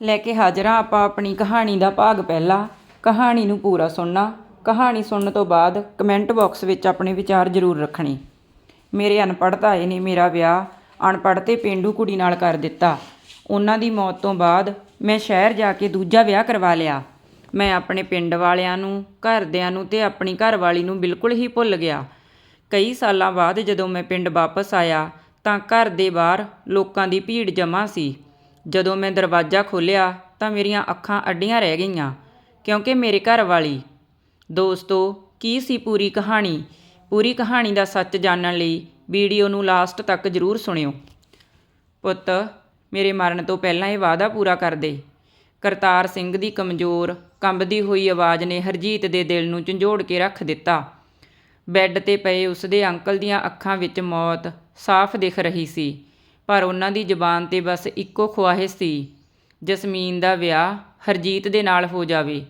ਲੈ ਕੇ ਹਾਜ਼ਰ ਹਾਂ ਆਪਾਂ ਆਪਣੀ ਕਹਾਣੀ ਦਾ ਭਾਗ ਪਹਿਲਾ। ਕਹਾਣੀ ਨੂੰ ਪੂਰਾ ਸੁਣਨਾ। ਕਹਾਣੀ ਸੁਣਨ ਤੋਂ ਬਾਅਦ ਕਮੈਂਟ ਬਾਕਸ ਵਿੱਚ ਆਪਣੇ ਵਿਚਾਰ ਜ਼ਰੂਰ ਰੱਖਣੇ। ਮੇਰੇ ਅਨਪੜ੍ਹਤਾ ਆਏ ਨੇ ਮੇਰਾ ਵਿਆਹ ਅਨਪੜ੍ਹ ਤੇ ਪੇਂਡੂ ਕੁੜੀ ਨਾਲ ਕਰ ਦਿੱਤਾ। ਉਹਨਾਂ ਦੀ ਮੌਤ ਤੋਂ ਬਾਅਦ ਮੈਂ ਸ਼ਹਿਰ ਜਾ ਕੇ ਦੂਜਾ ਵਿਆਹ ਕਰਵਾ ਲਿਆ। ਮੈਂ ਆਪਣੇ ਪਿੰਡ ਵਾਲਿਆਂ ਨੂੰ, ਘਰਦਿਆਂ ਨੂੰ ਤੇ ਆਪਣੀ ਘਰਵਾਲੀ ਨੂੰ ਬਿਲਕੁਲ ਹੀ ਭੁੱਲ ਗਿਆ। ਕਈ ਸਾਲਾਂ ਬਾਅਦ ਜਦੋਂ ਮੈਂ ਪਿੰਡ ਵਾਪਸ ਆਇਆ ਤਾਂ ਘਰ ਦੇ ਬਾਹਰ ਲੋਕਾਂ ਦੀ ਭੀੜ ਜਮ੍ਹਾਂ ਸੀ। ਜਦੋਂ ਮੈਂ ਦਰਵਾਜ਼ਾ ਖੋਲ੍ਹਿਆ ਤਾਂ ਮੇਰੀਆਂ ਅੱਖਾਂ ਅੱਡੀਆਂ ਰਹਿ ਗਈਆਂ, ਕਿਉਂਕਿ ਮੇਰੇ ਘਰ ਵਾਲੀ। ਦੋਸਤੋ, ਕੀ ਸੀ ਪੂਰੀ ਕਹਾਣੀ? ਪੂਰੀ ਕਹਾਣੀ ਦਾ ਸੱਚ ਜਾਣਨ ਲਈ ਵੀਡੀਓ ਨੂੰ ਲਾਸਟ ਤੱਕ ਜ਼ਰੂਰ ਸੁਣਿਓ। ਪੁੱਤ, ਮੇਰੇ ਮਰਨ ਤੋਂ ਪਹਿਲਾਂ ਇਹ ਵਾਅਦਾ ਪੂਰਾ ਕਰ ਦੇ। ਕਰਤਾਰ ਸਿੰਘ ਦੀ ਕਮਜ਼ੋਰ, ਕੰਬਦੀ ਹੋਈ ਆਵਾਜ਼ ਨੇ ਹਰਜੀਤ ਦੇ ਦਿਲ ਨੂੰ ਝੰਜੋੜ ਕੇ ਰੱਖ ਦਿੱਤਾ। ਬੈੱਡ ਤੇ ਪਏ ਉਸਦੇ ਅੰਕਲ ਦੀਆਂ ਅੱਖਾਂ ਵਿੱਚ ਮੌਤ ਸਾਫ਼ ਦਿਖ ਰਹੀ ਸੀ। ਪਰ ਉਹਨਾਂ ਦੀ ਜ਼ੁਬਾਨ ਤੇ ਬਸ ਇੱਕੋ ਖੁਆਹਿਸ਼ ਸੀ, ਜਸਮੀਨ ਦਾ ਵਿਆਹ ਹਰਜੀਤ ਦੇ ਨਾਲ ਹੋ ਜਾਵੇ।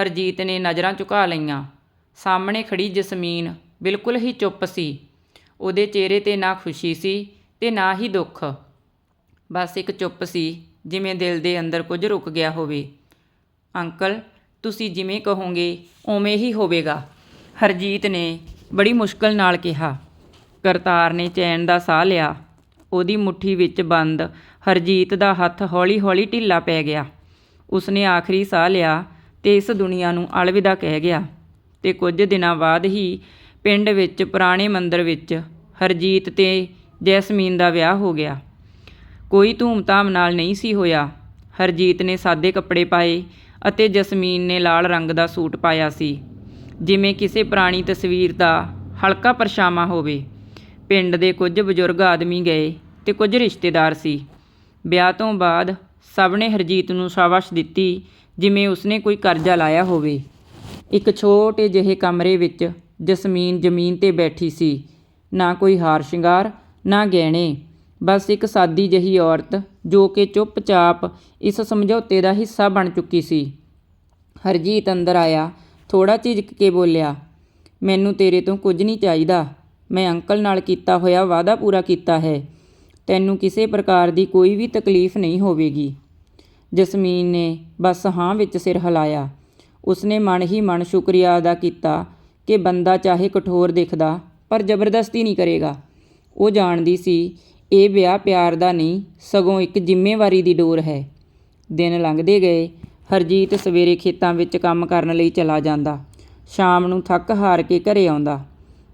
ਹਰਜੀਤ ਨੇ ਨਜ਼ਰਾਂ ਝੁਕਾ ਲਈਆਂ। ਸਾਹਮਣੇ ਖੜੀ ਜਸਮੀਨ ਬਿਲਕੁਲ ਹੀ ਚੁੱਪ ਸੀ। ਉਹਦੇ ਚਿਹਰੇ ਤੇ ਨਾ ਖੁਸ਼ੀ ਸੀ ਤੇ ਨਾ ਹੀ ਦੁੱਖ। ਬਸ ਇੱਕ ਚੁੱਪ ਸੀ, ਜਿਵੇਂ ਦਿਲ ਦੇ ਅੰਦਰ ਕੁਝ ਰੁਕ ਗਿਆ ਹੋਵੇ। ਅੰਕਲ, ਤੁਸੀਂ ਜਿਵੇਂ ਕਹੋਗੇ, ਉਵੇਂ ਹੀ ਹੋਵੇਗਾ। ਹਰਜੀਤ ਨੇ ਬੜੀ ਮੁਸ਼ਕਲ ਨਾਲ ਕਿਹਾ। ਕਰਤਾਰ ਨੇ ਚੈਨ ਦਾ ਸਾਹ ਲਿਆ। ਉਹਦੀ ਮੁੱਠੀ ਵਿੱਚ ਬੰਦ। ਹਰਜੀਤ ਦਾ ਹੱਥ ਹੌਲੀ-ਹੌਲੀ ਢਿੱਲਾ ਪੈ ਗਿਆ। ਉਸਨੇ ਆਖਰੀ ਸਾਹ ਲਿਆ ਤੇ ਇਸ ਦੁਨੀਆ ਨੂੰ ਅਲਵਿਦਾ ਕਹਿ ਗਿਆ। ਤੇ ਕੁਝ ਦਿਨਾਂ ਬਾਅਦ ਹੀ ਪਿੰਡ ਵਿੱਚ ਪੁਰਾਣੇ ਮੰਦਰ ਵਿੱਚ ਹਰਜੀਤ ਤੇ ਜੈਸਮੀਨ ਦਾ ਵਿਆਹ ਹੋ ਗਿਆ। ਕੋਈ ਧੂਮਧਾਮ ਨਾਲ ਨਹੀਂ ਸੀ ਹੋਇਆ। ਹਰਜੀਤ ਨੇ ਸਾਦੇ ਕੱਪੜੇ ਪਾਏ ਅਤੇ ਜਸਮੀਨ ਨੇ ਲਾਲ ਰੰਗ ਦਾ ਸੂਟ ਪਾਇਆ ਸੀ। ਜਿਵੇਂ ਕਿਸੇ ਪੁਰਾਣੀ ਤਸਵੀਰ ਦਾ ਹਲਕਾ ਪਰਛਾਵਾਂ ਹੋਵੇ। ਪਿੰਡ ਦੇ ਕੁਝ ਬਜ਼ੁਰਗ ਆਦਮੀ ਗਏ ਤੇ ਕੁਝ ਰਿਸ਼ਤੇਦਾਰ ਸੀ। ਵਿਆਹ ਤੋਂ ਬਾਅਦ ਸਭ ਨੇ ਹਰਜੀਤ ਨੂੰ ਸ਼ਾਬਾਸ਼ ਦਿੱਤੀ, ਜਿਵੇਂ ਉਸਨੇ ਕੋਈ ਕਰਜ਼ਾ ਲਾਇਆ ਹੋਵੇ। ਇੱਕ ਛੋਟੇ ਜਿਹੇ ਕਮਰੇ ਵਿੱਚ ਜਸਮੀਨ ਜ਼ਮੀਨ ਤੇ ਬੈਠੀ ਸੀ। ਨਾ ਕੋਈ ਹਾਰ ਸ਼ਿੰਗਾਰ, ਨਾ ਗਹਿਣੇ, ਬਸ ਇੱਕ ਸਾਦੀ ਜਹੀ ਔਰਤ ਜੋ ਕਿ ਚੁੱਪਚਾਪ ਇਸ ਸਮਝੌਤੇ ਦਾ ਹਿੱਸਾ ਬਣ ਚੁੱਕੀ ਸੀ। ਹਰਜੀਤ ਅੰਦਰ ਆਇਆ ਥੋੜਾ ਝਿਜਕ ਕੇ ਬੋਲਿਆ, ਮੈਨੂੰ ਤੇਰੇ ਤੋਂ ਕੁਝ ਨਹੀਂ ਚਾਹੀਦਾ। ਮੈਂ ਅੰਕਲ ਨਾਲ ਕੀਤਾ ਹੋਇਆ ਵਾਅਦਾ ਪੂਰਾ ਕੀਤਾ ਹੈ। ਤੈਨੂੰ ਕਿਸੇ ਪ੍ਰਕਾਰ ਦੀ ਕੋਈ ਵੀ ਤਕਲੀਫ ਨਹੀਂ ਹੋਵੇਗੀ। ਜਸਮੀਨ ਨੇ ਬਸ ਹਾਂ ਵਿੱਚ ਸਿਰ ਹਿਲਾਇਆ। ਉਸਨੇ ਮਨ ਹੀ ਮਨ ਸ਼ੁਕਰੀਆ ਅਦਾ ਕੀਤਾ ਕਿ ਬੰਦਾ ਚਾਹੇ ਕਠੋਰ ਦਿਖਦਾ ਪਰ ਜ਼ਬਰਦਸਤੀ ਨਹੀਂ ਕਰੇਗਾ। ਉਹ ਜਾਣਦੀ ਸੀ, ਇਹ ਵਿਆਹ ਪਿਆਰ ਦਾ ਨਹੀਂ, ਸਗੋਂ ਇੱਕ ਜ਼ਿੰਮੇਵਾਰੀ ਦੀ ਡੋਰ ਹੈ। ਦਿਨ ਲੰਘਦੇ ਗਏ, ਹਰਜੀਤ ਸਵੇਰੇ ਖੇਤਾਂ ਵਿੱਚ ਕੰਮ ਕਰਨ ਲਈ ਚਲਾ ਜਾਂਦਾ। ਸ਼ਾਮ ਨੂੰ ਥੱਕ ਹਾਰ ਕੇ ਘਰੇ ਆਉਂਦਾ।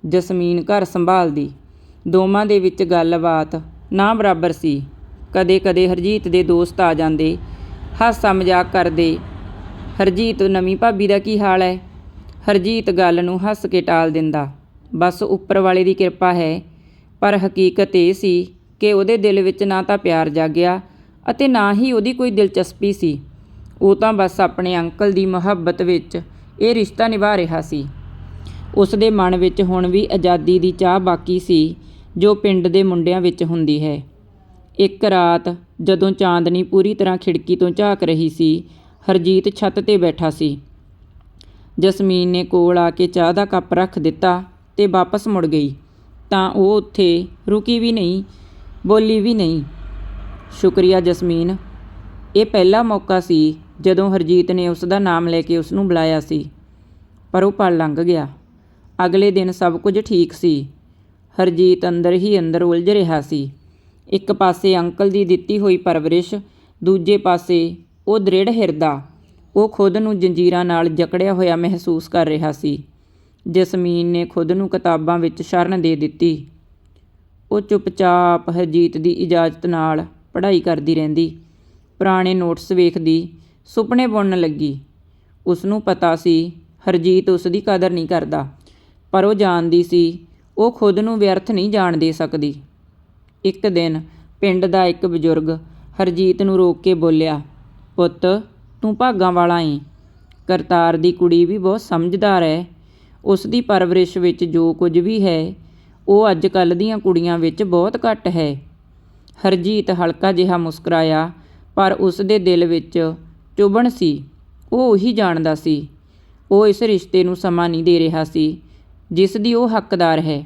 ਜਸਮੀਨ ਘਰ ਸੰਭਾਲਦੀ। ਦੋਵਾਂ ਦੇ ਵਿੱਚ ਗੱਲਬਾਤ ਨਾ ਬਰਾਬਰ ਸੀ। ਕਦੇ-ਕਦੇ ਹਰਜੀਤ ਦੇ ਦੋਸਤ ਆ ਜਾਂਦੇ। ਹਾਸਾ ਮਜ਼ਾਕ ਕਰਦੇ। ਹਰਜੀਤ ਨਵੀਂ ਭਾਬੀ ਦਾ ਕੀ ਹਾਲ ਹੈ? ਹਰਜੀਤ ਗੱਲ ਨੂੰ ਹੱਸ ਕੇ ਟਾਲ ਦਿੰਦਾ। ਬਸ ਉੱਪਰ ਵਾਲੇ ਦੀ ਕਿਰਪਾ ਹੈ। ਪਰ ਹਕੀਕਤ ਇਹ ਸੀ ਕਿ ਉਹਦੇ ਦਿਲ ਵਿੱਚ ਨਾ ਤਾਂ ਪਿਆਰ ਜਾਗਿਆ ਅਤੇ ਨਾ ਹੀ ਉਹਦੀ ਕੋਈ ਦਿਲਚਸਪੀ ਸੀ। ਉਹ ਤਾਂ ਬਸ ਆਪਣੇ ਅੰਕਲ ਦੀ ਮੁਹੱਬਤ ਵਿੱਚ ਇਹ ਰਿਸ਼ਤਾ ਨਿਭਾ ਰਿਹਾ ਸੀ। ਉਸ ਦੇ ਮਨ ਵਿੱਚ ਹੁਣ ਵੀ ਆਜ਼ਾਦੀ ਦੀ ਚਾਹ ਬਾਕੀ ਸੀ, ਜੋ ਪਿੰਡ ਦੇ ਮੁੰਡਿਆਂ ਵਿੱਚ ਹੁੰਦੀ ਹੈ। ਇੱਕ ਰਾਤ ਜਦੋਂ ਚਾਂਦਨੀ ਪੂਰੀ ਤਰ੍ਹਾਂ ਖਿੜਕੀ ਤੋਂ ਝਾਕ ਰਹੀ ਸੀ, ਹਰਜੀਤ ਛੱਤ ਤੇ ਬੈਠਾ ਸੀ। ਜਸਮੀਨ ਨੇ ਕੋਲ ਆ ਕੇ ਚਾਹ ਦਾ ਕੱਪ ਰੱਖ ਦਿੱਤਾ ਤੇ ਵਾਪਸ ਮੁੜ ਗਈ। ਤਾਂ ਉਹ ਉੱਥੇ ਰੁਕੀ ਵੀ ਨਹੀਂ, ਬੋਲੀ ਵੀ ਨਹੀਂ। ਸ਼ੁਕਰੀਆ ਜਸਮੀਨ। ਇਹ ਪਹਿਲਾ ਮੌਕਾ ਸੀ ਜਦੋਂ ਹਰਜੀਤ ਨੇ ਉਸ ਦਾ ਨਾਮ ਲੈ ਕੇ ਉਸ ਨੂੰ ਬੁਲਾਇਆ ਸੀ, ਪਰ ਉਹ ਪਲ ਲੰਘ ਗਿਆ। ਅਗਲੇ ਦਿਨ ਸਭ ਕੁਝ ਠੀਕ ਸੀ। ਹਰਜੀਤ ਅੰਦਰ ਹੀ ਅੰਦਰ ਉਲਝ ਰਿਹਾ ਸੀ। ਇੱਕ ਪਾਸੇ ਅੰਕਲ ਦੀ ਦਿੱਤੀ ਹੋਈ ਪਰਵਰਿਸ਼, ਦੂਜੇ ਪਾਸੇ ਉਹ ਦ੍ਰਿੜ ਹਿਰਦਾ। ਉਹ ਖੁਦ ਨੂੰ ਜੰਜੀਰਾਂ ਨਾਲ ਜਕੜਿਆ ਹੋਇਆ ਮਹਿਸੂਸ ਕਰ ਰਿਹਾ ਸੀ। ਜਸਮੀਨ ਨੇ ਖੁਦ ਨੂੰ ਕਿਤਾਬਾਂ ਵਿੱਚ ਸ਼ਰਨ ਦੇ ਦਿੱਤੀ। ਉਹ ਚੁੱਪਚਾਪ ਹਰਜੀਤ ਦੀ ਇਜਾਜ਼ਤ ਨਾਲ ਪੜ੍ਹਾਈ ਕਰਦੀ ਰਹਿੰਦੀ। ਪੁਰਾਣੇ ਨੋਟਸ ਵੇਖਦੀ, ਸੁਪਨੇ ਬੁਣਨ ਲੱਗੀ। ਉਸ ਨੂੰ ਪਤਾ ਸੀ, ਹਰਜੀਤ ਉਸ ਦੀ ਕਦਰ ਨਹੀਂ ਕਰਦਾ। ਪਰ ਉਹ ਜਾਣਦੀ ਸੀ, ਉਹ ਖੁਦ ਨੂੰ ਵਿਅਰਥ ਨਹੀਂ ਜਾਣ ਦੇ ਸਕਦੀ। ਇੱਕ ਦਿਨ ਪਿੰਡ ਦਾ ਇੱਕ ਬਜ਼ੁਰਗ ਹਰਜੀਤ ਨੂੰ ਰੋਕ ਕੇ ਬੋਲਿਆ, ਪੁੱਤ, ਤੂੰ ਭਾਗਾਂ ਵਾਲਾ ਏ ਕਰਤਾਰ ਦੀ ਕੁੜੀ ਵੀ ਬਹੁਤ ਸਮਝਦਾਰ ਹੈ ਉਸ ਦੀ ਪਰਵਰਿਸ਼ ਵਿੱਚ ਜੋ ਕੁਝ ਵੀ ਹੈ, ਉਹ ਅੱਜ ਕੱਲ੍ਹ ਦੀਆਂ ਕੁੜੀਆਂ ਵਿੱਚ ਬਹੁਤ ਘੱਟ ਹੈ। ਹਰਜੀਤ ਹਲਕਾ ਜਿਹਾ ਮੁਸਕਰਾਇਆ, ਪਰ ਉਸ ਦੇ ਦਿਲ ਵਿੱਚ ਚੁਭਣ ਸੀ। ਉਹ ਉਹੀ ਜਾਣਦਾ ਸੀ। ਉਹ ਇਸ ਰਿਸ਼ਤੇ ਨੂੰ ਸਮਾਂ ਨਹੀਂ ਦੇ ਰਿਹਾ ਸੀ। ਜਿਸ ਦੀ ਉਹ ਹੱਕਦਾਰ ਹੈ।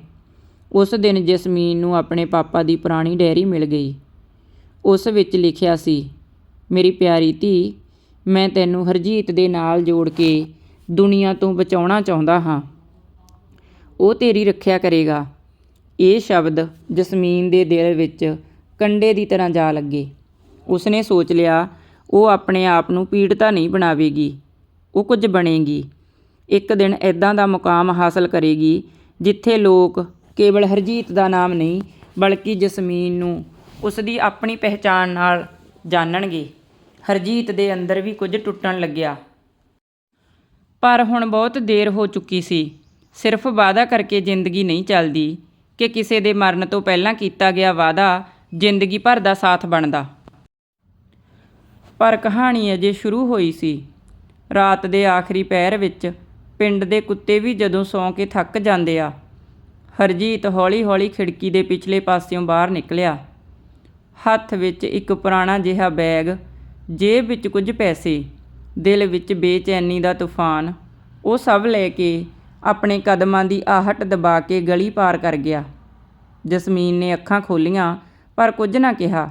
ਉਸ ਦਿਨ ਜਸਮੀਨ ਨੂੰ ਆਪਣੇ ਪਾਪਾ ਦੀ ਪੁਰਾਣੀ ਡਾਇਰੀ ਮਿਲ ਗਈ। ਉਸ ਵਿੱਚ ਲਿਖਿਆ ਸੀ, ਮੇਰੀ ਪਿਆਰੀ ਧੀ, ਮੈਂ ਤੈਨੂੰ ਹਰਜੀਤ ਦੇ ਨਾਲ ਜੋੜ ਕੇ ਦੁਨੀਆ ਤੋਂ ਬਚਾਉਣਾ ਚਾਹੁੰਦਾ ਹਾਂ। ਉਹ ਤੇਰੀ ਰੱਖਿਆ ਕਰੇਗਾ। ਇਹ ਸ਼ਬਦ ਜਸਮੀਨ ਦੇ ਦਿਲ ਵਿੱਚ ਕੰਡੇ ਦੀ ਤਰ੍ਹਾਂ ਜਾ ਲੱਗੇ। ਉਸਨੇ ਸੋਚ ਲਿਆ, ਉਹ ਆਪਣੇ ਆਪ ਨੂੰ ਪੀੜਤਾ ਨਹੀਂ ਬਣਾਵੇਗੀ। ਉਹ ਕੁਝ ਬਣੇਗੀ। ਇੱਕ ਦਿਨ ਐਦਾਂ ਦਾ ਮੁਕਾਮ ਹਾਸਲ ਕਰੇਗੀ ਜਿੱਥੇ ਲੋਕ ਕੇਵਲ ਹਰਜੀਤ ਦਾ ਨਾਮ ਨਹੀਂ, ਬਲਕਿ ਜਸਮੀਨ ਨੂੰ ਉਸ ਦੀ ਆਪਣੀ ਪਹਿਚਾਣ ਨਾਲ ਜਾਣਨਗੇ। ਹਰਜੀਤ ਦੇ ਅੰਦਰ ਵੀ ਕੁਝ ਟੁੱਟਣ ਲੱਗਿਆ। ਪਰ ਹੁਣ ਬਹੁਤ ਦੇਰ ਹੋ ਚੁੱਕੀ ਸੀ। ਸਿਰਫ ਵਾਅਦਾ ਕਰਕੇ ਜ਼ਿੰਦਗੀ ਨਹੀਂ ਚੱਲਦੀ ਕਿ ਕਿਸੇ ਦੇ ਮਰਨ ਤੋਂ ਪਹਿਲਾਂ ਕੀਤਾ ਗਿਆ ਵਾਅਦਾ ਜ਼ਿੰਦਗੀ ਭਰ ਦਾ ਸਾਥ ਬਣਦਾ। ਪਰ ਕਹਾਣੀ ਅਜੇ ਸ਼ੁਰੂ ਹੋਈ ਸੀ। ਰਾਤ ਦੇ ਆਖਰੀ ਪੈਰ ਵਿੱਚ ਪਿੰਡ ਦੇ ਕੁੱਤੇ ਵੀ ਜਦੋਂ ਸੌਂ ਕੇ ਥੱਕ ਜਾਂਦੇ ਆ। ਹਰਜੀਤ ਹੌਲੀ-ਹੌਲੀ ਖਿੜਕੀ ਦੇ ਪਿਛਲੇ ਪਾਸਿਓਂ ਬਾਹਰ ਨਿਕਲਿਆ। ਹੱਥ ਵਿੱਚ ਇੱਕ ਪੁਰਾਣਾ ਜਿਹਾ ਬੈਗ, ਜੇਬ ਵਿੱਚ ਕੁਝ ਪੈਸੇ, ਦਿਲ ਵਿੱਚ ਬੇਚੈਨੀ ਦਾ ਤੂਫਾਨ, ਉਹ ਸਭ ਲੈ ਕੇ ਆਪਣੇ ਕਦਮਾਂ ਦੀ ਆਹਟ ਦਬਾ ਕੇ ਗਲੀ ਪਾਰ ਕਰ ਗਿਆ। ਜਸਮੀਨ ਨੇ ਅੱਖਾਂ ਖੋਲੀਆਂ, ਪਰ ਕੁਝ ਨਾ ਕਿਹਾ।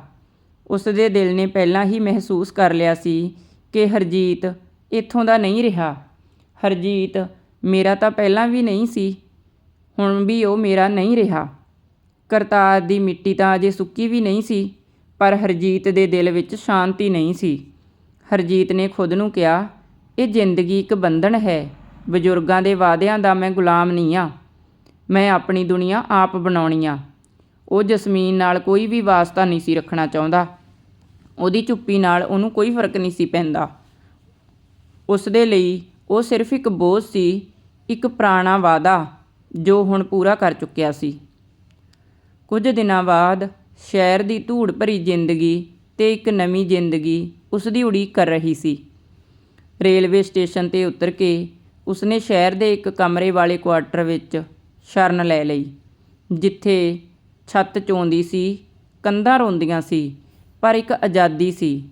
ਉਸ ਦੇ ਦਿਲ ਨੇ ਪਹਿਲਾਂ ਹੀ ਮਹਿਸੂਸ ਕਰ ਲਿਆ ਸੀ ਕਿ ਹਰਜੀਤ ਇੱਥੋਂ ਦਾ ਨਹੀਂ ਰਿਹਾ। ਹਰਜੀਤ, ਮੇਰਾ ਤਾਂ ਪਹਿਲਾਂ ਵੀ ਨਹੀਂ ਸੀ। ਹੁਣ ਵੀ ਉਹ ਮੇਰਾ ਨਹੀਂ ਰਿਹਾ। ਕਰਤਾਰ ਦੀ ਮਿੱਟੀ ਤਾਂ ਅਜੇ ਸੁੱਕੀ ਵੀ ਨਹੀਂ ਸੀ, ਪਰ ਹਰਜੀਤ ਦੇ ਦਿਲ ਵਿੱਚ ਸ਼ਾਂਤੀ ਨਹੀਂ ਸੀ। ਹਰਜੀਤ ਨੇ ਖੁਦ ਨੂੰ ਕਿਹਾ, ਇਹ ਜ਼ਿੰਦਗੀ ਇੱਕ ਬੰਧਨ ਹੈ। ਬਜ਼ੁਰਗਾਂ ਦੇ ਵਾਅਦਿਆਂ ਦਾ ਮੈਂ ਗੁਲਾਮ ਨਹੀਂ ਆ। ਮੈਂ ਆਪਣੀ ਦੁਨੀਆ ਆਪ ਬਣਾਉਣੀ ਆ। ਉਹ ਜਸਮੀਨ ਨਾਲ ਕੋਈ ਵੀ ਵਾਸਤਾ ਨਹੀਂ ਸੀ ਰੱਖਣਾ ਚਾਹੁੰਦਾ। ਉਹਦੀ ਚੁੱਪੀ ਨਾਲ ਉਹਨੂੰ ਕੋਈ ਫ਼ਰਕ ਨਹੀਂ ਸੀ ਪੈਂਦਾ। ਉਸ ਦੇ ਲਈ ਉਹ ਸਿਰਫ ਇੱਕ ਬੋਝ ਸੀ, ਇੱਕ ਪੁਰਾਣਾ ਵਾਅਦਾ ਜੋ ਹੁਣ ਪੂਰਾ ਕਰ ਚੁੱਕਿਆ ਸੀ। ਕੁਝ ਦਿਨਾਂ ਬਾਅਦ ਸ਼ਹਿਰ ਦੀ ਧੂੜ ਭਰੀ ਜ਼ਿੰਦਗੀ ਤੇ ਇੱਕ ਨਵੀਂ ਜ਼ਿੰਦਗੀ ਉਸ ਦੀ ਉਡੀਕ ਕਰ ਰਹੀ ਸੀ। ਰੇਲਵੇ ਸਟੇਸ਼ਨ ਤੇ ਉਤਰ ਕੇ ਉਸਨੇ ਸ਼ਹਿਰ ਦੇ ਇੱਕ ਕਮਰੇ ਵਾਲੇ ਕੁਆਟਰ ਵਿੱਚ ਸ਼ਰਨ ਲੈ ਲਈ, ਜਿੱਥੇ ਛੱਤ ਚੋਂਦੀ ਸੀ, ਕੰਧਾਂ ਰੋਂਦੀਆਂ ਸੀ, ਪਰ ਇੱਕ ਆਜ਼ਾਦੀ ਸੀ।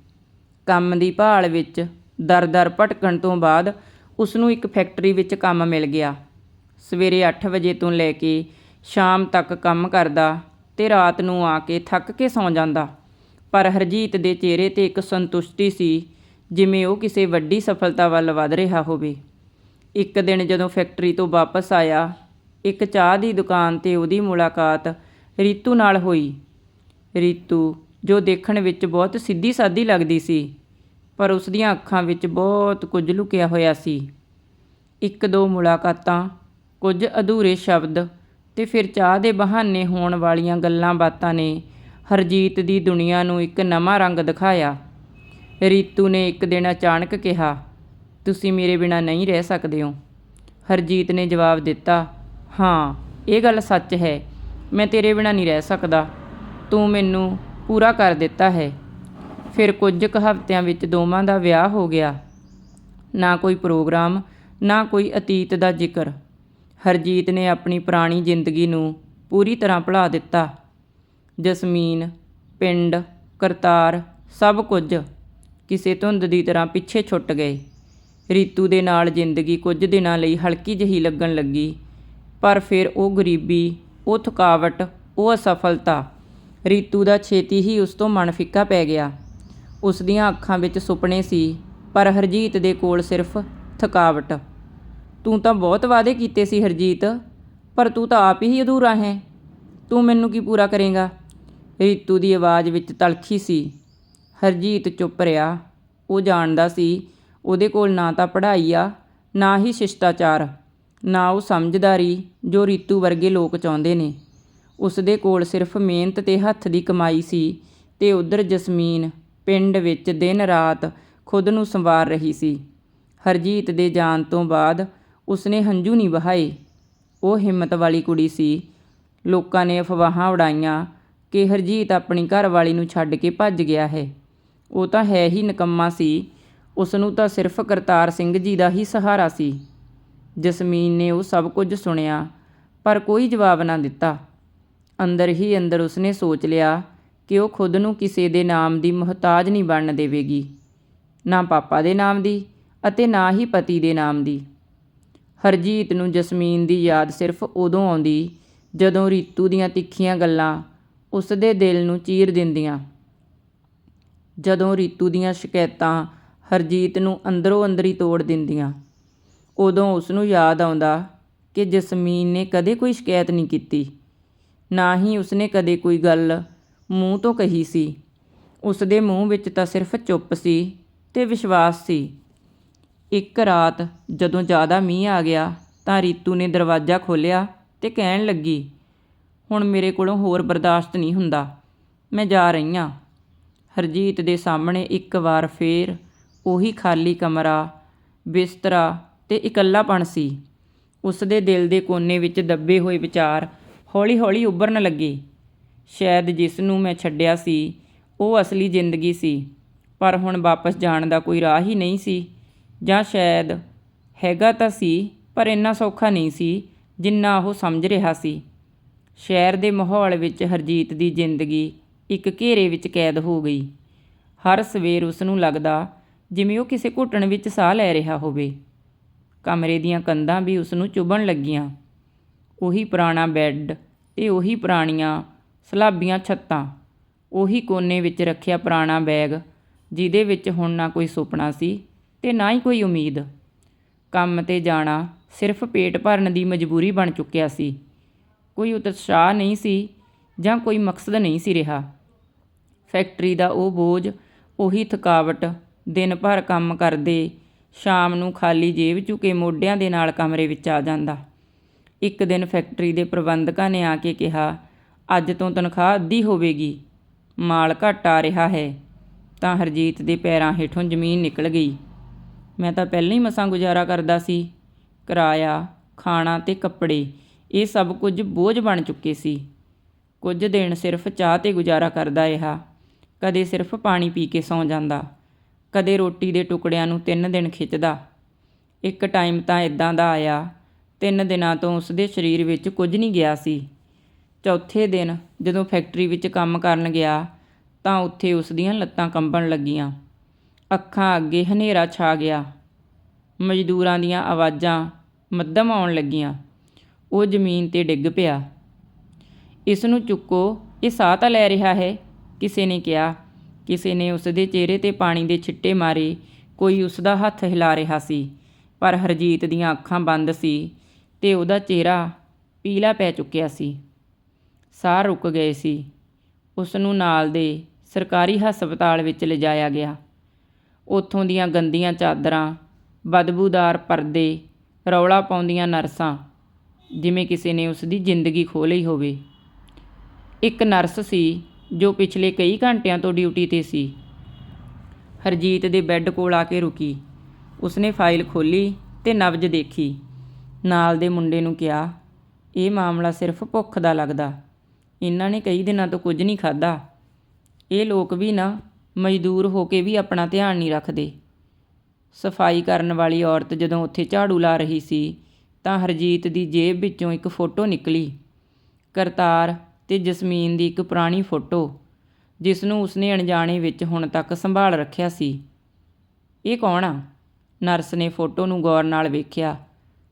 ਕੰਮ ਦੀ ਭਾਲ ਵਿੱਚ ਦਰ-ਦਰ ਭਟਕਣ ਤੋਂ ਬਾਅਦ ਉਸ ਨੂੰ ਇੱਕ ਫੈਕਟਰੀ ਵਿੱਚ ਕੰਮ ਮਿਲ ਗਿਆ। ਸਵੇਰੇ 8 ਵਜੇ ਤੋਂ ਲੈ ਕੇ ਸ਼ਾਮ ਤੱਕ ਕੰਮ ਕਰਦਾ ਤੇ ਰਾਤ ਨੂੰ ਆ ਕੇ ਥੱਕ ਕੇ ਸੌਂ ਜਾਂਦਾ। ਪਰ ਹਰਜੀਤ ਦੇ ਚਿਹਰੇ ਤੇ ਇੱਕ ਸੰਤੁਸ਼ਟੀ ਸੀ, ਜਿਵੇਂ ਉਹ ਕਿਸੇ ਵੱਡੀ ਸਫਲਤਾ ਵੱਲ ਵਧ ਰਿਹਾ ਹੋਵੇ। ਇੱਕ ਦਿਨ ਜਦੋਂ ਫੈਕਟਰੀ ਤੋਂ ਵਾਪਸ ਆਇਆ, ਇੱਕ ਚਾਹ ਦੀ ਦੁਕਾਨ ਤੇ ਉਹਦੀ ਮੁਲਾਕਾਤ ਰੀਤੂ ਨਾਲ ਹੋਈ। ਰੀਤੂ, ਜੋ ਦੇਖਣ ਵਿੱਚ ਬਹੁਤ ਸਿੱਧੀ ਸਾਦੀ ਲੱਗਦੀ ਸੀ ਪਰ ਉਸ ਦੀਆਂ ਅੱਖਾਂ ਵਿੱਚ ਬਹੁਤ ਕੁਝ ਲੁਕਿਆ ਹੋਇਆ ਸੀ। ਇੱਕ ਦੋ ਮੁਲਾਕਾਤਾਂ, ਕੁਝ ਅਧੂਰੇ ਸ਼ਬਦ ਤੇ ਫਿਰ ਚਾਹ ਦੇ ਬਹਾਨੇ ਹੋਣ ਵਾਲੀਆਂ ਗੱਲਾਂ ਬਾਤਾਂ ਨੇ ਹਰਜੀਤ ਦੀ ਦੁਨੀਆ ਨੂੰ ਇੱਕ ਨਵਾਂ ਰੰਗ ਦਿਖਾਇਆ। ਰੀਤੂ ਨੇ ਇੱਕ ਦਿਨ ਅਚਾਨਕ ਕਿਹਾ, ਤੁਸੀਂ ਮੇਰੇ ਬਿਨਾ ਨਹੀਂ ਰਹਿ ਸਕਦੇ ਹੋ। ਹਰਜੀਤ ਨੇ ਜਵਾਬ ਦਿੱਤਾ, ਹਾਂ, ਇਹ ਗੱਲ ਸੱਚ ਹੈ। ਮੈਂ ਤੇਰੇ ਬਿਨਾ ਨਹੀਂ ਰਹਿ ਸਕਦਾ। ਤੂੰ ਮੈਨੂੰ ਪੂਰਾ ਕਰ ਦਿੱਤਾ ਹੈ। ਫਿਰ ਕੁਝ ਕੁ ਹਫ਼ਤਿਆਂ ਵਿੱਚ ਦੋਵਾਂ ਦਾ ਵਿਆਹ ਹੋ ਗਿਆ। ਨਾ ਕੋਈ ਪ੍ਰੋਗਰਾਮ, ਨਾ ਕੋਈ ਅਤੀਤ ਦਾ ਜ਼ਿਕਰ। ਹਰਜੀਤ ਨੇ ਆਪਣੀ ਪੁਰਾਣੀ ਜ਼ਿੰਦਗੀ ਨੂੰ ਪੂਰੀ ਤਰ੍ਹਾਂ ਭੁਲਾ ਦਿੱਤਾ। ਜਸਮੀਨ, ਪਿੰਡ, ਕਰਤਾਰ, ਸਭ ਕੁਝ ਕਿਸੇ ਧੁੰਦ ਦੀ ਤਰ੍ਹਾਂ ਪਿੱਛੇ ਛੁੱਟ ਗਏ। ਰੀਤੂ ਦੇ ਨਾਲ ਜ਼ਿੰਦਗੀ ਕੁਝ ਦਿਨਾਂ ਲਈ ਹਲਕੀ ਜਿਹੀ ਲੱਗਣ ਲੱਗੀ, ਪਰ ਫਿਰ ਉਹ ਗਰੀਬੀ, ਉਹ ਥਕਾਵਟ, ਉਹ ਅਸਫਲਤਾ, ਰੀਤੂ ਦਾ ਛੇਤੀ ਹੀ ਉਸ ਤੋਂ ਮਨ ਫਿੱਕਾ ਪੈ ਗਿਆ। ਉਸ ਦੀਆਂ ਅੱਖਾਂ ਵਿੱਚ ਸੁਪਨੇ ਸੀ, ਪਰ ਹਰਜੀਤ ਦੇ ਕੋਲ ਸਿਰਫ ਥਕਾਵਟ। ਤੂੰ ਤਾਂ ਬਹੁਤ ਵਾਅਦੇ ਕੀਤੇ ਸੀ ਹਰਜੀਤ, ਪਰ ਤੂੰ ਤਾਂ ਆਪ ਹੀ ਅਧੂਰਾ ਹੈ। ਤੂੰ ਮੈਨੂੰ ਕੀ ਪੂਰਾ ਕਰੇਗਾ? ਰੀਤੂ ਦੀ ਆਵਾਜ਼ ਵਿੱਚ ਤਲਖੀ ਸੀ। ਹਰਜੀਤ ਚੁੱਪ ਰਿਹਾ। ਉਹ ਜਾਣਦਾ ਸੀ ਉਹਦੇ ਕੋਲ ਨਾ ਤਾਂ ਪੜ੍ਹਾਈ ਆ, ਨਾ ਹੀ ਸ਼ਿਸ਼ਟਾਚਾਰ। ਨਾ ਉਹ ਸਮਝਦਾਰੀ, ਜੋ ਰੀਤੂ ਵਰਗੇ ਲੋਕ ਚਾਹੁੰਦੇ ਨੇ। ਉਸ ਦੇ ਕੋਲ ਸਿਰਫ ਮਿਹਨਤ ਤੇ ਹੱਥ ਦੀ ਕਮਾਈ ਸੀ ਤੇ ਉਧਰ ਜਸਮੀਨ ਪਿੰਡ ਵਿੱਚ ਦਿਨ ਰਾਤ ਖੁਦ ਨੂੰ ਸੰਵਾਰ ਰਹੀ ਸੀ। ਹਰਜੀਤ ਦੇ ਜਾਣ ਤੋਂ ਬਾਅਦ ਉਸਨੇ ਹੰਝੂ ਨਹੀਂ ਵਹਾਏ। ਉਹ ਹਿੰਮਤ ਵਾਲੀ ਕੁੜੀ ਸੀ। ਲੋਕਾਂ ਨੇ ਅਫਵਾਹਾਂ ਉਡਾਈਆਂ ਕਿ ਹਰਜੀਤ ਆਪਣੀ ਘਰਵਾਲੀ ਨੂੰ ਛੱਡ ਕੇ ਭੱਜ ਗਿਆ ਹੈ। ਉਹ ਤਾਂ ਹੈ ਹੀ ਨਕੰਮਾ ਸੀ। ਉਸ ਨੂੰ ਤਾਂ ਸਿਰਫ ਕਰਤਾਰ ਸਿੰਘ ਜੀ ਦਾ ਹੀ ਸਹਾਰਾ ਸੀ। ਜਸਮੀਨ ਨੇ ਉਹ ਸਭ ਕੁਝ ਸੁਣਿਆ, ਪਰ ਕੋਈ ਜਵਾਬ ਨਾ ਦਿੱਤਾ। ਅੰਦਰ ਹੀ ਅੰਦਰ ਉਸਨੇ ਸੋਚ ਲਿਆ ਕਿ ਉਹ ਖੁਦ ਨੂੰ ਕਿਸੇ ਦੇ ਨਾਮ ਦੀ ਮੁਹਤਾਜ ਨਹੀਂ ਬਣਨ ਦੇਵੇਗੀ, ਨਾ ਪਾਪਾ ਦੇ ਨਾਮ ਦੀ ਅਤੇ ਨਾ ਹੀ ਪਤੀ ਦੇ ਨਾਮ ਦੀ। ਹਰਜੀਤ ਨੂੰ ਜਸਮੀਨ ਦੀ ਯਾਦ ਸਿਰਫ ਉਦੋਂ ਆਉਂਦੀ ਜਦੋਂ ਰੀਤੂ ਦੀਆਂ ਤਿੱਖੀਆਂ ਗੱਲਾਂ ਉਸ ਦੇ ਦਿਲ ਨੂੰ ਚੀਰ ਦਿੰਦੀਆਂ। ਜਦੋਂ ਰੀਤੂ ਦੀਆਂ ਸ਼ਿਕਾਇਤਾਂ ਹਰਜੀਤ ਨੂੰ ਅੰਦਰੋਂ ਅੰਦਰੀ ਤੋੜ ਦਿੰਦੀਆਂ, ਉਦੋਂ ਉਸ ਨੂੰ ਯਾਦ ਆਉਂਦਾ ਕਿ ਜਸਮੀਨ ਨੇ ਕਦੇ ਕੋਈ ਸ਼ਿਕਾਇਤ ਨਹੀਂ ਕੀਤੀ, ਨਾ ਹੀ ਉਸਨੇ ਕਦੇ ਕੋਈ ਗੱਲ ਮੂੰਹ ਤੋਂ ਕਹੀ ਸੀ। ਉਸ ਦੇ ਮੂੰਹ ਵਿੱਚ ਤਾਂ ਸਿਰਫ ਚੁੱਪ ਸੀ ਤੇ ਵਿਸ਼ਵਾਸ ਸੀ। ਇੱਕ ਰਾਤ ਜਦੋਂ ਜ਼ਿਆਦਾ ਮੀਂਹ ਆ ਗਿਆ ਤਾਂ ਰੀਤੂ ਨੇ ਦਰਵਾਜ਼ਾ ਖੋਲ੍ਹਿਆ ਤੇ ਕਹਿਣ ਲੱਗੀ, ਹੁਣ ਮੇਰੇ ਕੋਲੋਂ ਹੋਰ ਬਰਦਾਸ਼ਤ ਨਹੀਂ ਹੁੰਦਾ। ਮੈਂ ਜਾ ਰਹੀ ਹਾਂ। ਹਰਜੀਤ ਦੇ ਸਾਹਮਣੇ ਇੱਕ ਵਾਰ ਫੇਰ ਉਹੀ ਖਾਲੀ ਕਮਰਾ, ਬਿਸਤਰਾ ਤੇ ਇਕੱਲਾਪਣ ਸੀ। ਉਸ ਦੇ ਦਿਲ ਦੇ ਕੋਨੇ ਵਿੱਚ ਦੱਬੇ ਹੋਏ ਵਿਚਾਰ ਹੌਲੀ-ਹੌਲੀ ਉੱਭਰਨ ਲੱਗੇ। ਸ਼ਾਇਦ ਜਿਸ ਨੂੰ ਮੈਂ ਛੱਡਿਆ ਸੀ, ਉਹ ਅਸਲੀ ਜ਼ਿੰਦਗੀ ਸੀ। ਪਰ ਹੁਣ ਵਾਪਸ ਜਾਣ ਦਾ ਕੋਈ ਰਾਹ ਹੀ ਨਹੀਂ ਸੀ। ਜਾਂ ਸ਼ਾਇਦ ਹੈਗਾ ਤਾਂ ਸੀ, ਪਰ ਇੰਨਾ ਸੌਖਾ ਨਹੀਂ ਸੀ ਜਿੰਨਾ ਉਹ ਸਮਝ ਰਿਹਾ ਸੀ। ਸ਼ਹਿਰ ਦੇ ਮਾਹੌਲ ਵਿੱਚ ਹਰਜੀਤ ਦੀ ਜ਼ਿੰਦਗੀ ਇੱਕ ਘੇਰੇ ਵਿੱਚ ਕੈਦ ਹੋ ਗਈ। ਹਰ ਸਵੇਰ ਉਸ ਨੂੰ ਲੱਗਦਾ ਜਿਵੇਂ ਉਹ ਕਿਸੇ ਘੁੱਟਣ ਵਿੱਚ ਸਾਹ ਲੈ ਰਿਹਾ ਹੋਵੇ। ਕਮਰੇ ਦੀਆਂ ਕੰਧਾਂ ਵੀ ਉਸ ਨੂੰ ਚੁਭਣ ਲੱਗੀਆਂ। ਉਹੀ ਪੁਰਾਣਾ ਬੈੱਡ ਤੇ ਉਹੀ ਪੁਰਾਣੀਆਂ ਸਲਾਬੀਆਂ ਛੱਤਾਂ। ਉਹੀ ਕੋਨੇ ਵਿੱਚ ਰੱਖਿਆ ਪੁਰਾਣਾ ਬੈਗ, ਜਿਹਦੇ ਵਿੱਚ ਹੁਣ ਨਾ ਕੋਈ ਸੁਪਨਾ ਸੀ ਤੇ ਨਾ ਹੀ ਕੋਈ ਉਮੀਦ। ਕੰਮ ਤੇ ਜਾਣਾ ਸਿਰਫ ਪੇਟ ਭਰਨ ਦੀ ਮਜਬੂਰੀ ਬਣ ਚੁੱਕਿਆ ਸੀ। ਕੋਈ ਉਤਸ਼ਾਹ ਨਹੀਂ ਸੀ ਜਾਂ ਕੋਈ ਮਕਸਦ ਨਹੀਂ ਸੀ ਰਿਹਾ। ਫੈਕਟਰੀ ਦਾ ਉਹ ਬੋਝ, ਉਹੀ ਥਕਾਵਟ, ਦਿਨ ਭਰ ਕੰਮ ਕਰਦੇ, ਸ਼ਾਮ ਨੂੰ ਖਾਲੀ ਜੇਬ ਚੁੱਕੇ ਮੋਢਿਆਂ ਦੇ ਨਾਲ ਕਮਰੇ ਵਿੱਚ ਆ ਜਾਂਦਾ। ਇੱਕ ਦਿਨ ਫੈਕਟਰੀ ਦੇ ਪ੍ਰਬੰਧਕਾਂ ਨੇ ਆ ਕੇ ਕਿਹਾ ਅੱਜ ਤੋਂ ਤਨਖਾਹ ਅੱਧੀ ਹੋਵੇਗੀ। ਮਾਲ ਘਟ ਆ ਰਿਹਾ ਹੈ, ਤਾਂ ਹਰਜੀਤ ਦੇ ਪੈਰਾਂ ਹੇਠੋਂ ਜ਼ਮੀਨ ਨਿਕਲ ਗਈ। ਮੈਂ ਤਾਂ ਪਹਿਲਾਂ ਹੀ ਮਸਾਂ ਗੁਜ਼ਾਰਾ ਕਰਦਾ ਸੀ। ਕਿਰਾਇਆ, ਖਾਣਾ ਤੇ ਕੱਪੜੇ, ਇਹ ਸਭ ਕੁਝ ਬੋਝ ਬਣ ਚੁੱਕੇ ਸੀ। ਕੁਝ ਦਿਨ ਸਿਰਫ ਚਾਹ ਤੇ ਗੁਜ਼ਾਰਾ ਕਰਦਾ ਰਿਹਾ। ਕਦੇ ਸਿਰਫ ਪਾਣੀ ਪੀ ਕੇ ਸੌਂ ਜਾਂਦਾ, ਕਦੇ ਰੋਟੀ ਦੇ ਟੁਕੜਿਆਂ ਨੂੰ ਤਿੰਨ ਦਿਨ ਖਿੱਚਦਾ। ਇੱਕ ਟਾਈਮ ਤਾਂ ਇਦਾਂ ਦਾ ਆਇਆ, ਤਿੰਨ ਦਿਨਾਂ ਤੋਂ ਉਸਦੇ ਸਰੀਰ ਵਿੱਚ ਕੁਝ ਨਹੀਂ ਗਿਆ ਸੀ। ਚੌਥੇ ਦਿਨ ਜਦੋਂ ਫੈਕਟਰੀ ਵਿੱਚ ਕੰਮ ਕਰਨ ਗਿਆ ਤਾਂ ਉੱਥੇ ਉਸ ਦੀਆਂ ਲੱਤਾਂ ਕੰਬਣ ਲੱਗੀਆਂ। ਅੱਖਾਂ ਅੱਗੇ ਹਨੇਰਾ ਛਾ ਗਿਆ। ਮਜ਼ਦੂਰਾਂ ਦੀਆਂ ਆਵਾਜ਼ਾਂ ਮੱਧਮ ਆਉਣ ਲੱਗੀਆਂ। ਉਹ ਜ਼ਮੀਨ ਤੇ ਡਿੱਗ ਪਿਆ। ਇਸ ਨੂੰ ਚੁੱਕੋ, ਇਹ ਸਾਹ ਤਾਂ ਲੈ ਰਿਹਾ ਹੈ। ਕਿਸੇ ਨੇ ਕਿਹਾ। ਕਿਸੇ ਨੇ ਉਸ ਦੇ ਚਿਹਰੇ ਤੇ ਪਾਣੀ ਦੇ ਛਿੱਟੇ ਮਾਰੇ। ਕੋਈ ਉਸ ਦਾ ਹੱਥ ਹਿਲਾ ਰਿਹਾ ਸੀ, ਪਰ ਹਰਜੀਤ ਦੀਆਂ ਅੱਖਾਂ ਬੰਦ ਸੀ ਤੇ ਉਹਦਾ ਚਿਹਰਾ ਪੀਲਾ ਪੈ ਚੁੱਕਿਆ ਸੀ। ਸਾਹ ਰੁਕ ਗਏ ਸੀ। ਉਸ ਨੂੰ ਨਾਲ ਦੇ ਸਰਕਾਰੀ ਹਸਪਤਾਲ ਵਿੱਚ ਲਿਜਾਇਆ ਗਿਆ। ਉੱਥੋਂ ਦੀਆਂ ਗੰਦੀਆਂ ਚਾਦਰਾਂ, ਬਦਬੂਦਾਰ ਪਰਦੇ, ਰੌਲਾ ਪਾਉਂਦੀਆਂ ਨਰਸਾਂ, ਜਿਵੇਂ ਕਿਸੇ ਨੇ ਉਸ ਦੀ ਜ਼ਿੰਦਗੀ ਖੋਹ ਲਈ ਹੋਵੇ। ਇੱਕ ਨਰਸ ਸੀ ਜੋ ਪਿਛਲੇ ਕਈ ਘੰਟਿਆਂ ਤੋਂ ਡਿਊਟੀ ਤੇ ਸੀ। ਹਰਜੀਤ ਦੇ ਬੈੱਡ ਕੋਲ ਆ ਕੇ ਰੁਕੀ। ਉਸਨੇ ਫਾਈਲ ਖੋਲੀ ਤੇ ਨਬਜ ਦੇਖੀ। ਨਾਲ ਦੇ ਮੁੰਡੇ ਨੂੰ ਕਿਹਾ, ਇਹ ਮਾਮਲਾ ਸਿਰਫ ਭੁੱਖ ਦਾ ਲੱਗਦਾ। ਇਹਨਾਂ ਨੇ ਕਈ ਦਿਨਾਂ ਤੋਂ ਕੁਝ ਨਹੀਂ ਖਾਧਾ। ਇਹ ਲੋਕ ਵੀ ਨਾ ਮਜ਼ਦੂਰ ਹੋ ਕੇ ਵੀ ਆਪਣਾ ਧਿਆਨ ਨਹੀਂ ਰੱਖਦੇ। ਸਫ਼ਾਈ ਕਰਨ ਵਾਲੀ ਔਰਤ ਜਦੋਂ ਉੱਥੇ ਝਾੜੂ ਲਾ ਰਹੀ ਸੀ, ਤਾਂ ਹਰਜੀਤ ਦੀ ਜੇਬ ਵਿੱਚੋਂ ਇੱਕ ਫੋਟੋ ਨਿਕਲੀ। ਕਰਤਾਰ ਤੇ ਜਸਮੀਨ ਦੀ ਇੱਕ ਪੁਰਾਣੀ ਫੋਟੋ ਜਿਸ ਨੂੰ ਉਸਨੇ ਅਣਜਾਣੇ ਵਿੱਚ ਹੁਣ ਤੱਕ ਸੰਭਾਲ ਰੱਖਿਆ ਸੀ। ਇਹ ਕੌਣ ਆ? ਨਰਸ ਨੇ ਫੋਟੋ ਨੂੰ ਗੌਰ ਨਾਲ ਵੇਖਿਆ।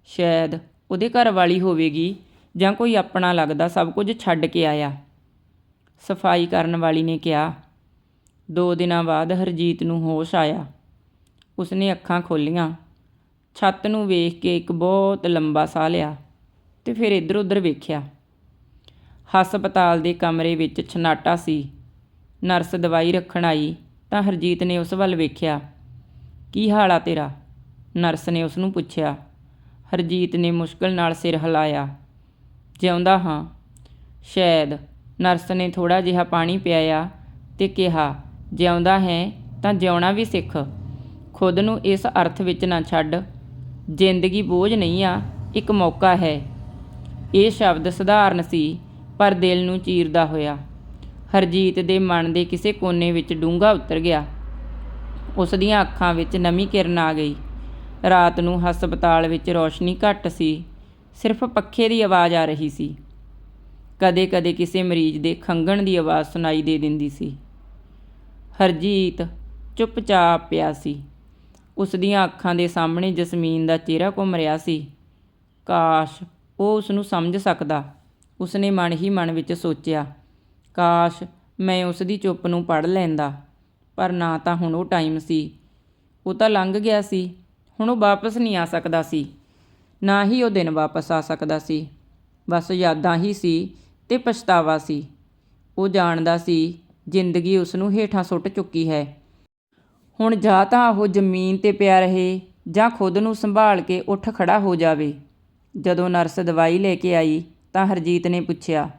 ਸ਼ਾਇਦ ਉਹਦੇ ਘਰ ਵਾਲੀ ਹੋਵੇਗੀ। ਜਾਂ ਕੋਈ ਆਪਣਾ ਲੱਗਦਾ ਸਭ ਕੁਝ ਛੱਡ ਕੇ ਆਇਆ? ਸਫ਼ਾਈ ਕਰਨ ਵਾਲੀ ਨੇ ਕਿਹਾ, ਦੋ ਦਿਨਾਂ ਬਾਅਦ ਹਰਜੀਤ ਨੂੰ ਹੋਸ਼ ਆਇਆ। ਉਸਨੇ ਅੱਖਾਂ ਖੋਲੀਆਂ, ਛੱਤ ਨੂੰ ਵੇਖ ਕੇ ਇੱਕ ਬਹੁਤ ਲੰਬਾ ਸਾਹ ਲਿਆ ਤੇ ਫਿਰ ਇੱਧਰ ਉੱਧਰ ਵੇਖਿਆ। ਹਸਪਤਾਲ ਦੇ ਕਮਰੇ ਵਿੱਚ ਛਨਾਟਾ ਸੀ। ਨਰਸ ਦਵਾਈ ਰੱਖਣ ਆਈ ਤਾਂ ਹਰਜੀਤ ਨੇ ਉਸ ਵੱਲ ਵੇਖਿਆ। ਕੀ ਹਾਲ ਆ ਤੇਰਾ? ਨਰਸ ਨੇ ਉਸ ਨੂੰ ਪੁੱਛਿਆ। ਹਰਜੀਤ ਨੇ ਮੁਸ਼ਕਲ ਨਾਲ ਸਿਰ ਹਿਲਾਇਆ। ਜਿਉਂਦਾ ਹਾਂ। ਸ਼ਾਇਦ ਨਰਸ ਨੇ ਥੋੜਾ ਜਿਹਾ ਪਾਣੀ ਪਿਆਇਆ ਤੇ ਕਿਹਾ, ਜਿਉਂਦਾ ਹੈ ਤਾਂ ਜਿਉਣਾ ਵੀ ਸਿੱਖ। ਖੁਦ ਨੂੰ ਇਸ ਅਰਥ ਵਿੱਚ ਨਾ ਛੱਡ। ਜ਼ਿੰਦਗੀ ਬੋਝ ਨਹੀਂ ਆ, ਇੱਕ ਮੌਕਾ ਹੈ। ਇਹ ਸ਼ਬਦ ਸਧਾਰਨ ਸੀ, ਪਰ ਦਿਲ ਨੂੰ ਚੀਰਦਾ ਹੋਇਆ। ਹਰਜੀਤ ਦੇ ਮਨ ਦੇ ਕਿਸੇ ਕੋਨੇ ਵਿੱਚ ਡੂੰਘਾ ਉਤਰ ਗਿਆ। ਉਸ ਦੀਆਂ ਅੱਖਾਂ ਵਿੱਚ ਨਵੀਂ ਕਿਰਨ ਆ ਗਈ। ਰਾਤ ਨੂੰ ਹਸਪਤਾਲ ਵਿੱਚ ਰੌਸ਼ਨੀ ਘੱਟ ਸੀ। ਸਿਰਫ ਪੱਖੇ ਦੀ ਆਵਾਜ਼ ਆ ਰਹੀ ਸੀ। ਕਦੇ-ਕਦੇ ਕਿਸੇ ਮਰੀਜ਼ ਦੇ ਖੰਗਣ ਦੀ ਆਵਾਜ਼ ਸੁਣਾਈ ਦੇ ਦਿੰਦੀ ਸੀ। ਹਰਜੀਤ ਚੁੱਪਚਾਪ ਪਿਆ ਸੀ। ਉਸ ਦੀਆਂ ਅੱਖਾਂ ਦੇ ਸਾਹਮਣੇ ਜਸਮੀਨ ਦਾ ਚਿਹਰਾ ਘੁੰਮ ਰਿਹਾ ਸੀ। ਕਾਸ਼ ਉਹ ਉਸ ਨੂੰ ਸਮਝ ਸਕਦਾ। ਉਸਨੇ ਮਨ ਹੀ ਮਨ ਵਿੱਚ ਸੋਚਿਆ, ਕਾਸ਼ ਮੈਂ ਉਸ ਦੀ ਚੁੱਪ ਨੂੰ ਪੜ੍ਹ ਲੈਂਦਾ। ਪਰ ਨਾ ਤਾਂ ਹੁਣ ਉਹ ਟਾਈਮ ਸੀ। ਉਹ ਤਾਂ ਲੰਘ ਗਿਆ ਸੀ। ਹੁਣ ਉਹ ਵਾਪਸ ਨਹੀਂ ਆ ਸਕਦਾ ਸੀ। ਨਾ ਹੀ ਉਹ ਦਿਨ ਵਾਪਸ ਆ ਸਕਦਾ ਸੀ। ਬਸ ਯਾਦਾਂ ਹੀ ਸੀ ਤੇ ਪਛਤਾਵਾ ਸੀ। ਉਹ ਜਾਣਦਾ ਸੀ, ਜ਼ਿੰਦਗੀ ਉਸ ਨੂੰ ਹੇਠਾਂ ਸੁੱਟ ਚੁੱਕੀ ਹੈ। ਹੁਣ ਜਾਂ ਤਾਂ ਉਹ ਜ਼ਮੀਨ ਤੇ ਪਿਆ ਰਹੇ ਜਾਂ ਖੁਦ ਨੂੰ ਸੰਭਾਲ ਕੇ ਉੱਠ ਖੜਾ ਹੋ ਜਾਵੇ। ਜਦੋਂ ਨਰਸ ਦਵਾਈ ਲੈ ਕੇ ਆਈ ਤਾਂ ਹਰਜੀਤ ਨੇ ਪੁੱਛਿਆ,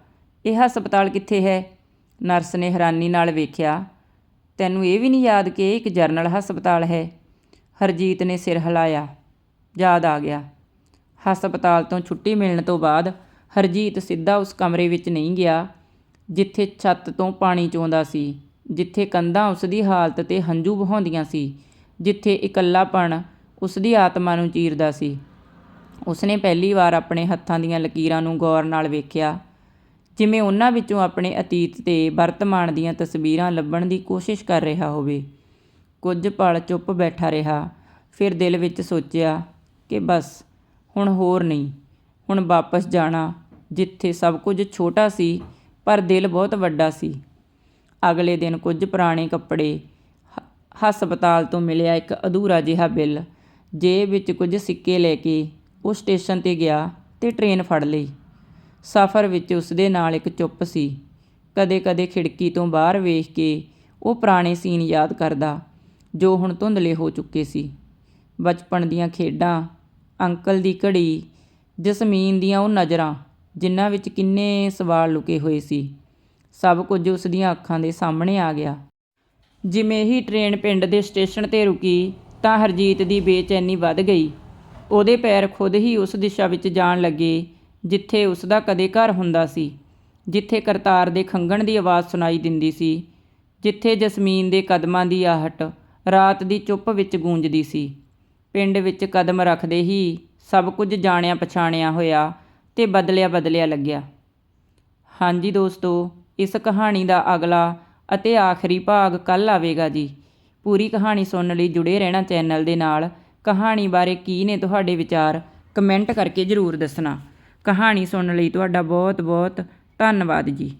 ਇਹ ਹਸਪਤਾਲ ਕਿੱਥੇ ਹੈ? ਨਰਸ ਨੇ ਹੈਰਾਨੀ ਨਾਲ ਵੇਖਿਆ, ਤੈਨੂੰ ਇਹ ਵੀ ਨਹੀਂ ਯਾਦ ਕਿ ਇਹ ਇੱਕ ਜਰਨਲ ਹਸਪਤਾਲ ਹੈ? ਹਰਜੀਤ ਨੇ ਸਿਰ ਹਿਲਾਇਆ। ਯਾਦ ਆ ਗਿਆ। ਹਸਪਤਾਲ ਤੋਂ ਛੁੱਟੀ ਮਿਲਣ ਤੋਂ ਬਾਅਦ ਹਰਜੀਤ ਸਿੱਧਾ ਉਸ ਕਮਰੇ ਵਿੱਚ ਨਹੀਂ ਗਿਆ, ਜਿੱਥੇ ਛੱਤ ਤੋਂ ਪਾਣੀ ਚੋਂਦਾ ਸੀ, ਜਿੱਥੇ ਕੰਧਾਂ ਉਸ ਦੀ ਹਾਲਤ ਤੇ ਹੰਝੂ ਵਹਾਉਂਦੀਆਂ ਸੀ, ਜਿੱਥੇ ਇਕੱਲਾਪਣ ਉਸ ਦੀ ਆਤਮਾ ਨੂੰ ਚੀਰਦਾ ਸੀ। ਉਸਨੇ ਪਹਿਲੀ ਵਾਰ ਆਪਣੇ ਹੱਥਾਂ ਦੀਆਂ ਲਕੀਰਾਂ ਨੂੰ ਗੌਰ ਨਾਲ ਵੇਖਿਆ, ਜਿਵੇਂ ਉਹਨਾਂ ਵਿੱਚੋਂ ਆਪਣੇ ਅਤੀਤ ਤੇ ਵਰਤਮਾਨ ਦੀਆਂ ਤਸਵੀਰਾਂ ਲੱਭਣ ਦੀ ਕੋਸ਼ਿਸ਼ ਕਰ ਰਿਹਾ ਹੋਵੇ। ਕੁਝ ਪਲ ਚੁੱਪ ਬੈਠਾ ਰਿਹਾ, ਫਿਰ ਦਿਲ ਵਿੱਚ ਸੋਚਿਆ ਕਿ ਬਸ ਹੁਣ ਹੋਰ ਨਹੀਂ। ਹੁਣ ਵਾਪਸ ਜਾਣਾ, ਜਿੱਥੇ ਸਭ ਕੁਝ ਛੋਟਾ ਸੀ, ਪਰ ਦਿਲ ਬਹੁਤ ਵੱਡਾ ਸੀ। ਅਗਲੇ ਦਿਨ ਕੁਝ ਪੁਰਾਣੇ ਕੱਪੜੇ ਹ- ਹਸਪਤਾਲ ਤੋਂ ਮਿਲਿਆ ਇੱਕ ਅਧੂਰਾ ਜਿਹਾ ਬਿੱਲ। ਜੇਬ ਵਿੱਚ ਕੁਝ ਸਿੱਕੇ ਲੈ ਕੇ ਉਹ ਸਟੇਸ਼ਨ ਤੇ ਗਿਆ ਤੇ ਟ੍ਰੇਨ ਫੜ ਲਈ। ਸਫ਼ਰ ਵਿੱਚ ਉਸਦੇ ਨਾਲ ਇੱਕ ਚੁੱਪ ਸੀ। ਕਦੇ-ਕਦੇ ਖਿੜਕੀ ਤੋਂ ਬਾਹਰ ਵੇਖ ਕੇ ਉਹ ਪੁਰਾਣੇ ਸੀਨ ਯਾਦ ਕਰਦਾ, ਜੋ ਹੁਣ ਧੁੰਦਲੇ ਹੋ ਚੁੱਕੇ ਸੀ। ਬਚਪਨ ਦੀਆਂ ਖੇਡਾਂ ਅੰਕਲ ਦੀ ਘੜੀ, ਜਸਮੀਨ ਦੀਆਂ ਉਹ ਨਜ਼ਰਾਂ, ਜਿਨ੍ਹਾਂ ਵਿੱਚ ਕਿੰਨੇ ਸਵਾਲ ਲੁਕੇ ਹੋਏ ਸੀ। ਸਭ ਕੁਝ ਉਸ ਦੀਆਂ ਅੱਖਾਂ ਦੇ ਸਾਹਮਣੇ ਆ ਗਿਆ। ਜਿਵੇਂ ਹੀ ਟ੍ਰੇਨ ਪਿੰਡ ਦੇ ਸਟੇਸ਼ਨ ਤੇ ਰੁਕੀ, ਤਾਂ ਹਰਜੀਤ ਦੀ ਬੇਚੈਨੀ ਵੱਧ ਗਈ। ਉਹਦੇ ਪੈਰ ਖੁਦ ਹੀ ਉਸ ਦਿਸ਼ਾ ਵਿੱਚ ਜਾਣ ਲੱਗੇ, ਜਿੱਥੇ ਉਸ ਦਾ ਕਦੇ ਘਰ ਹੁੰਦਾ ਸੀ, ਜਿੱਥੇ ਕਰਤਾਰ ਦੇ ਖੰਗਣ ਦੀ ਆਵਾਜ਼ ਸੁਣਾਈ ਦਿੰਦੀ ਸੀ, ਜਿੱਥੇ ਜਸਮੀਨ ਦੇ ਕਦਮਾਂ ਦੀ ਆਹਟ ਰਾਤ ਦੀ ਚੁੱਪ ਵਿੱਚ ਗੂੰਜਦੀ ਸੀ। ਪਿੰਡ ਵਿੱਚ ਕਦਮ ਰੱਖਦੇ ਹੀ ਸਭ ਕੁਝ ਜਾਣਿਆ ਪਛਾਣਿਆ ਹੋਇਆ ਤੇ ਬਦਲਿਆ ਬਦਲਿਆ ਲੱਗਿਆ। ਹਾਂਜੀ ਦੋਸਤੋ, ਇਸ ਕਹਾਣੀ ਦਾ ਅਗਲਾ ਅਤੇ ਆਖਰੀ ਭਾਗ ਕੱਲ ਆਵੇਗਾ ਜੀ। ਪੂਰੀ ਕਹਾਣੀ ਸੁਣਨ ਲਈ ਜੁੜੇ ਰਹਿਣਾ ਚੈਨਲ ਦੇ ਨਾਲ। ਕਹਾਣੀ ਬਾਰੇ ਕੀ ਨੇ ਤੁਹਾਡੇ ਵਿਚਾਰ, ਕਮੈਂਟ ਕਰਕੇ ਜ਼ਰੂਰ ਦੱਸਣਾ। ਕਹਾਣੀ ਸੁਣਨ ਲਈ ਤੁਹਾਡਾ ਬਹੁਤ ਬਹੁਤ ਧੰਨਵਾਦ ਜੀ।